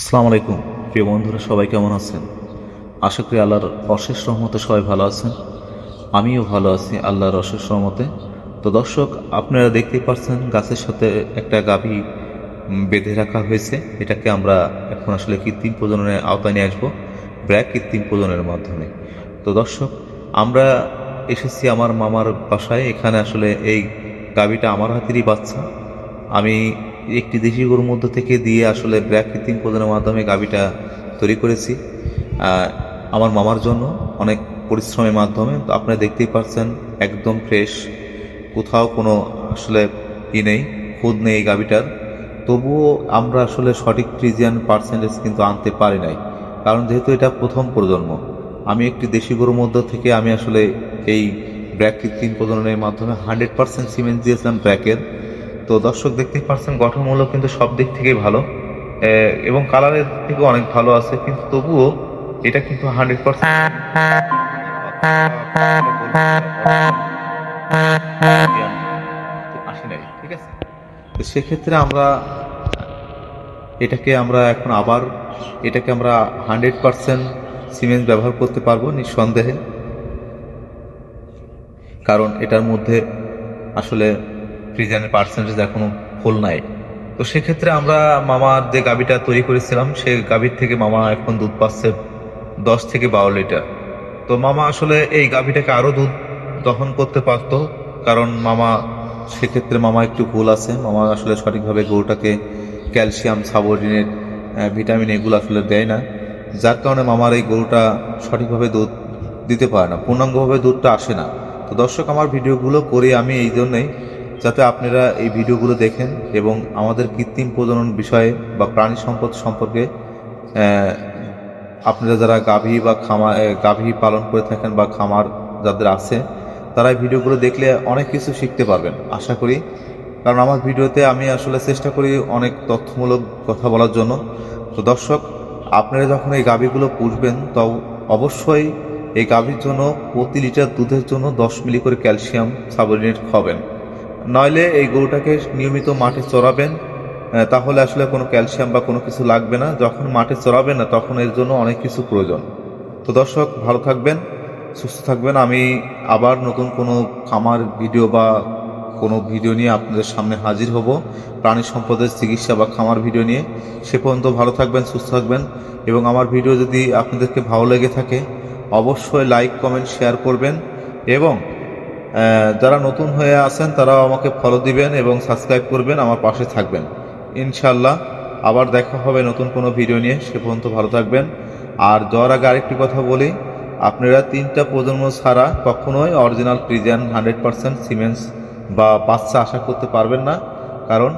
আসসালামু আলাইকুম। প্রিয় বন্ধুরা, সবাই কেমন আছেন? আশা করি আল্লাহর অশেষ রহমতে সবাই ভালো আছেন। আমিও ভালো আছি আল্লাহর অশেষ রহমতে। তো দর্শক, আপনারা দেখতেই পাচ্ছেন গাছের সাথে একটা গাভী বেঁধে রাখা হয়েছে। এটাকে আমরা এখন আসলে কৃত্রিম প্রজননের আওতায় নিয়ে আসব, ব্র্যাক কৃত্রিম প্রজননের মাধ্যমে। তো দর্শক, আমরা এসেছি আমার মামার বাসায়। এখানে আসলে এই গাভীটা আমার হাতেরই বাচ্চা। আমি একটি দেশি গরুর মধ্য থেকে দিয়ে আসলে ব্র্যাক কৃত্রিম প্রদানের মাধ্যমে গাভীটা তৈরি করেছি। আমার মামার জন্য অনেক পরিশ্রমের মাধ্যমে, তো আপনারা দেখতেই পাচ্ছেন একদম ফ্রেশ কোথাও কোনো আসলে ই নেই, খুদ নেই এই গাভীটার। তবুও আমরা আসলে সঠিক ফ্রিজিয়ান পার্সেন্টেজ কিন্তু আনতে পারি নাই, কারণ যেহেতু এটা প্রথম প্রজন্ম, আমি একটি দেশি গরুর মধ্য থেকে আমি আসলে এই ব্র্যাক কৃত্রিম প্রজননের মাধ্যমে হান্ড্রেড পার্সেন্ট সিমেন্ট দিয়েছিলাম ব্র্যাকের তো দর্শক দেখতেই পাচ্ছেন গঠনমূলক কিন্তু সব দিক থেকেই ভালো। এবং কালারের থেকেও অনেক ভালো আছে, কিন্তু তবুও এটা কিন্তু হান্ড্রেড পার্সেন্ট আসে নাই, ঠিক আছে? তো সেক্ষেত্রে আমরা এটাকে আমরা এখন আবার, এটাকে আমরা হান্ড্রেড পার্সেন্ট সিমেন্ট ব্যবহার করতে পারব নিঃসন্দেহে। কারণ এটার মধ্যে আসলে ফ্রিজানের পার্সেন্টেজ এখনও ফুল নাই। তো সেক্ষেত্রে আমরা মামার যে গাবিটা তৈরি করেছিলাম সেই গাভীর থেকে মামা এখন দুধ পাচ্ছে দশ থেকে বারো লিটার। তো মামা আসলে এই গাভীটাকে আরও দুধ দহন করতে পারতো, কারণ মামা, সেক্ষেত্রে মামা একটু ভুল আছে। মামা আসলে সঠিকভাবে গরুটাকে ক্যালসিয়াম সাবোডিনেট ভিটামিন এগুলো আসলে দেয় না। যার কারণে মামার এই গরুটা সঠিকভাবে দুধ দিতে পারে না, পূর্ণাঙ্গভাবে দুধটা আসে না। তো দর্শক, আমার ভিডিওগুলো করে আমি এই জন্যই। যাতে আপনারা এই ভিডিওগুলো দেখেন এবং আমাদের কৃত্রিম প্রজনন বিষয়ে বা প্রাণী সম্পদ সম্পর্কে আপনারা যারা গাভী বা খামার গাভী পালন করে থাকেন বা খামার যাদের আছে, তারা এই ভিডিওগুলো দেখলে অনেক কিছু শিখতে পারবেন, আশা করি। কারণ আমার ভিডিওতে আমি আসলে চেষ্টা করি অনেক তথ্যমূলক কথা বলার জন্য। তো দর্শক, আপনারা যখন এই গাভীগুলো পুষবেন, তো অবশ্যই এই গাভীর জন্য প্রতি লিটার দুধের জন্য দশ মিলি করে ক্যালসিয়াম সাবরিনেট খাবেন। নইলে এই গরুটাকে নিয়মিত মাঠে চড়াবেন তাহলে আসলে কোনো ক্যালসিয়াম বা কোনো কিছু লাগবে না। যখন মাঠে চড়াবেন না, তখন এর জন্য অনেক কিছু প্রয়োজন। তো দর্শক, ভালো থাকবেন, সুস্থ থাকবেন। আমি আবার নতুন কোনো খামার ভিডিও বা কোনো ভিডিও নিয়ে আপনাদের সামনে হাজির হব। প্রাণী সম্পদের চিকিৎসা বা খামার ভিডিও নিয়ে। সে পর্যন্ত ভালো থাকবেন, সুস্থ থাকবেন। এবং আমার ভিডিও যদি আপনাদেরকে ভালো লেগে থাকে, অবশ্যই লাইক, কমেন্ট, শেয়ার করবেন। এবং যারা নতুন হয়ে আছেন, তারাও আমাকে ফলো দিবেন এবং সাবস্ক্রাইব করবেন, আমার পাশে থাকবেন। ইনশাল্লাহ আবার দেখা হবে নতুন কোনো ভিডিও নিয়ে, সে পর্যন্ত ভালো থাকবেন। আর যাওয়ার আগে আরেকটি কথা বলি, আপনারা তিনটা প্রজন্ম ছাড়া কখনোই অরিজিনাল ফ্রিজিয়ান হান্ড্রেড পার্সেন্ট সিমেন্টস বা বাচ্চা আশা করতে পারবেন না। কারণ